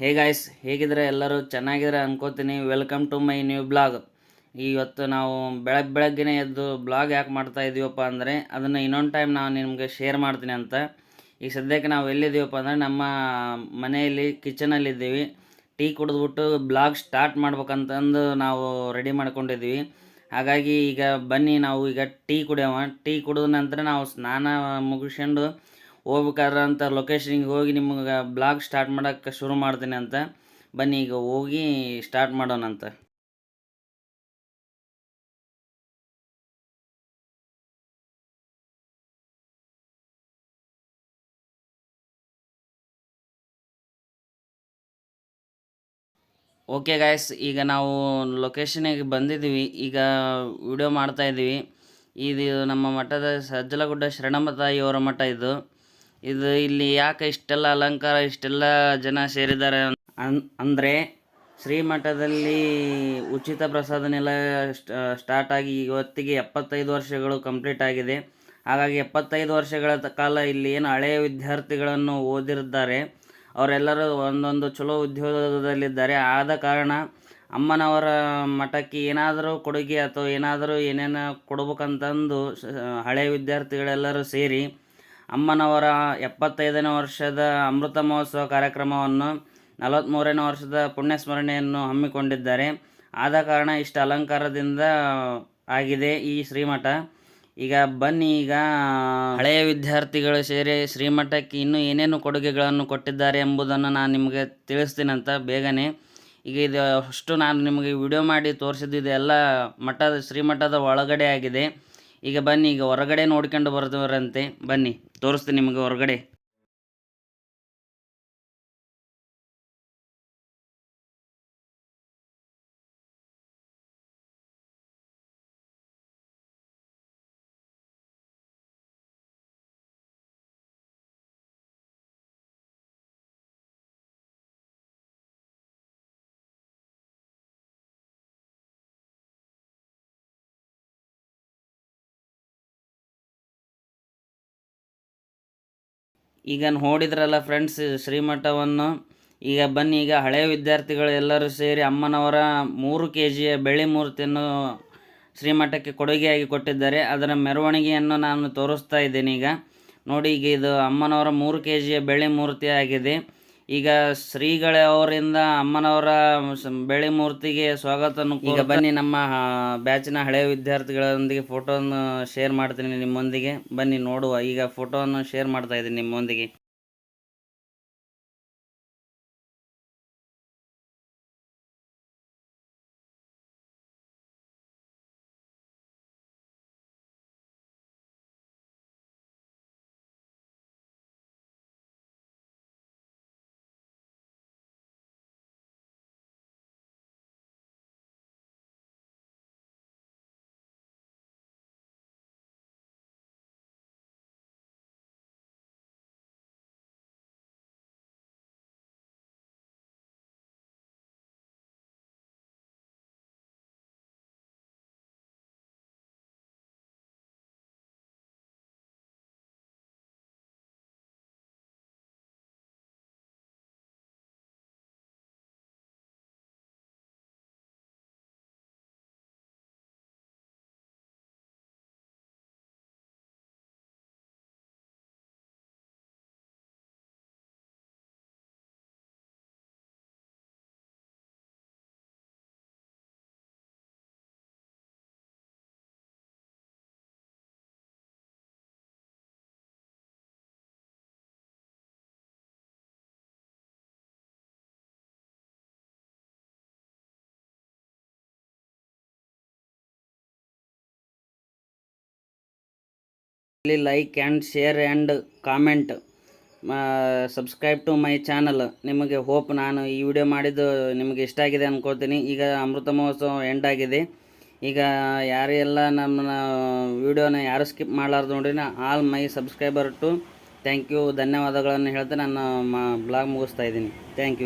Hey guys ಹೇಗಿದ್ರೆ ಎಲ್ಲರೂ ಚೆನ್ನಾಗಿದ್ರೆ ಅನ್ಕೋತೀನಿ. Welcome to my new vlog ಇವತ್ತು ನಾವು ಬೆಳಗ್ಗೆ ಬೆಳಗ್ಗೆನೇ ಎದ್ದು ಬ್ಲಾಗ್ ಯಾಕೆ ಮಾಡ್ತಾ ಇದೀವಪ್ಪ ಅಂದರೆ, ಅದನ್ನು ಇನ್ನೊಂದು ಟೈಮ್ ನಾನು ನಿಮಗೆ ಶೇರ್ ಮಾಡ್ತೀನಿ ಅಂತ. ಈಗ ಸದ್ಯಕ್ಕೆ ನಾವು ಎಲ್ಲಿದ್ದೀವಪ್ಪ ಅಂದರೆ, ನಮ್ಮ ಮನೆಯಲ್ಲಿ ಕಿಚನಲ್ಲಿದ್ದೀವಿ ಟೀ ಕುಡಿದ್ಬಿಟ್ಟು ಬ್ಲಾಗ್ ಸ್ಟಾರ್ಟ್ ಮಾಡ್ಬೇಕಂತಂದು ನಾವು ರೆಡಿ ಮಾಡ್ಕೊಂಡಿದ್ದೀವಿ. ಹಾಗಾಗಿ ಈಗ ಬನ್ನಿ ನಾವು ಈಗ ಟೀ ಕುಡಿಯೋವ ಟೀ ಕುಡಿದ ನಂತರ ನಾವು ಸ್ನಾನ ಮುಗಿಸ್ಕೊಂಡು ಹೋಗ್ಬೇಕಾದ್ರೆ ಅಂತ ಲೊಕೇಶನ್ಗೆ ಹೋಗಿ ನಿಮಗೆ ಬ್ಲಾಗ್ ಸ್ಟಾರ್ಟ್ ಮಾಡೋಕ್ಕೆ ಶುರು ಮಾಡ್ತೀನಿ ಅಂತ. ಬನ್ನಿ, ಈಗ ಹೋಗಿ ಸ್ಟಾರ್ಟ್ ಮಾಡೋಣ ಅಂತ. ಓಕೆ ಗಾಯ್ಸ್ ಈಗ ನಾವು ಲೊಕೇಶನಿಗೆ ಬಂದಿದ್ದೀವಿ. ಈಗ ವಿಡಿಯೋ ಮಾಡ್ತಾ ಇದ್ದೀವಿ ಇದು ನಮ್ಮ ಮಠದ ಸಜ್ಜಲಗುಡ್ಡ ಶರಣಮ್ಮ ತಾಯಿಯವರ ಮಠ ಇದು. ಇದು ಇಲ್ಲಿ ಯಾಕೆ ಇಷ್ಟೆಲ್ಲ ಅಲಂಕಾರ, ಇಷ್ಟೆಲ್ಲ ಜನ ಸೇರಿದ್ದಾರೆ ಅನ್ ಅಂದರೆ ಶ್ರೀಮಠದಲ್ಲಿ ಉಚಿತ ಪ್ರಸಾದ ನಿಲಯ ಸ್ಟಾರ್ಟ್ ಆಗಿ ಇವತ್ತಿಗೆ ಎಪ್ಪತ್ತೈದು ವರ್ಷಗಳು ಕಂಪ್ಲೀಟ್ ಆಗಿದೆ. ಹಾಗಾಗಿ ಎಪ್ಪತ್ತೈದು ವರ್ಷಗಳ ಕಾಲ ಇಲ್ಲಿ ಏನು ಹಳೆಯ ವಿದ್ಯಾರ್ಥಿಗಳನ್ನು ಓದಿರ್ತಾರೆ. ಅವರೆಲ್ಲರೂ ಒಂದೊಂದು ಚಲೋ ಉದ್ಯೋಗದಲ್ಲಿದ್ದಾರೆ. ಆದ ಕಾರಣ ಅಮ್ಮನವರ ಮಠಕ್ಕೆ ಏನಾದರೂ ಕೊಡುಗೆ ಅಥವಾ ಏನಾದರೂ ಏನೇನು ಕೊಡ್ಬೇಕಂತಂದು ಹಳೆಯ ವಿದ್ಯಾರ್ಥಿಗಳೆಲ್ಲರೂ ಸೇರಿ ಅಮ್ಮನವರ ಎಪ್ಪತ್ತೈದನೇ ವರ್ಷದ ಅಮೃತ ಮಹೋತ್ಸವ ಕಾರ್ಯಕ್ರಮವನ್ನು ನಲವತ್ತ್ಮೂರನೇ ವರ್ಷದ ಪುಣ್ಯ ಸ್ಮರಣೆಯನ್ನು ಹಮ್ಮಿಕೊಂಡಿದ್ದಾರೆ. ಆದ ಕಾರಣ ಇಷ್ಟು ಅಲಂಕಾರದಿಂದ ಆಗಿದೆ ಈ ಶ್ರೀಮಠ. ಈಗ ಬನ್ನಿ, ಈಗ ಹಳೆಯ ವಿದ್ಯಾರ್ಥಿಗಳು ಸೇರಿ ಶ್ರೀಮಠಕ್ಕೆ ಇನ್ನೂ ಏನೇನು ಕೊಡುಗೆಗಳನ್ನು ಕೊಟ್ಟಿದ್ದಾರೆ ಎಂಬುದನ್ನು ನಾನು ನಿಮಗೆ ತಿಳಿಸ್ತೀನಂತ ಬೇಗನೆ. ಈಗ ಇದು ಅಷ್ಟು ನಾನು ನಿಮಗೆ ವಿಡಿಯೋ ಮಾಡಿ ತೋರಿಸಿದ್ದು ಇದೆಲ್ಲ ಮಠದ, ಶ್ರೀಮಠದ ಒಳಗಡೆ ಆಗಿದೆ. ಈಗ ಬನ್ನಿ ಈಗ ಹೊರಗಡೆ ನೋಡ್ಕೊಂಡು ಬರ್ತವರಂತೆ. ಬನ್ನಿ ತೋರಿಸ್ತೀನಿ ನಿಮಗೆ ಹೊರಗಡೆ. ಈಗ ನೋಡಿದ್ರಲ್ಲ ಫ್ರೆಂಡ್ಸ್ ಶ್ರೀಮಠವನ್ನು. ಈಗ ಬನ್ನಿ, ಈಗ ಹಳೆಯ ವಿದ್ಯಾರ್ಥಿಗಳು ಎಲ್ಲರೂ ಸೇರಿ ಅಮ್ಮನವರ ಮೂರು ಕೆ ಜಿಯ ಬೆಳ್ಳಿ ಮೂರ್ತಿಯನ್ನು ಶ್ರೀಮಠಕ್ಕೆ ಕೊಡುಗೆಯಾಗಿ ಕೊಟ್ಟಿದ್ದಾರೆ. ಅದರ ಮೆರವಣಿಗೆಯನ್ನು ನಾನು ತೋರಿಸ್ತಾ ಇದ್ದೇನೆ ಈಗ. ನೋಡಿ, ಈಗ ಇದು ಅಮ್ಮನವರ ಮೂರು ಕೆ ಜಿಯ ಬೆಳ್ಳಿ ಮೂರ್ತಿ ಆಗಿದೆ ಈಗ ಶ್ರೀಗಳವರಿಂದ ಅಮ್ಮನವರ ಬೆಳೆ ಮೂರ್ತಿಗೆ ಸ್ವಾಗತವನ್ನು ಈಗ ಬನ್ನಿ ನಮ್ಮ ಬ್ಯಾಚಿನ ಹಳೆಯ ವಿದ್ಯಾರ್ಥಿಗಳೊಂದಿಗೆ ಫೋಟೋವನ್ನು ಶೇರ್ ಮಾಡ್ತೀನಿ ನಿಮ್ಮೊಂದಿಗೆ. ಬನ್ನಿ ನೋಡುವ ಈಗ ಫೋಟೋವನ್ನು ಶೇರ್ ಮಾಡ್ತಾ ಇದ್ದೀನಿ ನಿಮ್ಮೊಂದಿಗೆ. Like and share and comment subscribe to my channel ನಿಮಗೆ ಹೋಪ್ ನಾನು ಈ ವಿಡಿಯೋ ಮಾಡಿದ್ದು ನಿಮಗೆ ಇಷ್ಟ ಆಗಿದೆ ಅಂದ್ಕೋತೀನಿ ಈಗ ಅಮೃತ ಮಹೋತ್ಸವ ಎಂಡ್ ಆಗಿದೆ. ಈಗ ಯಾರೆಲ್ಲ ನಮ್ಮ ವಿಡಿಯೋನ ಯಾರು ಸ್ಕಿಪ್ ಮಾಡಲಾರ್ದು ನೋಡ್ರಿ all my subscriber to thank you ಧನ್ಯವಾದಗಳನ್ನು ಹೇಳ್ತಾ ನಾನು ಬ್ಲಾಗ್ ಮುಗಿಸ್ತಾ ಇದ್ದೀನಿ. Thank you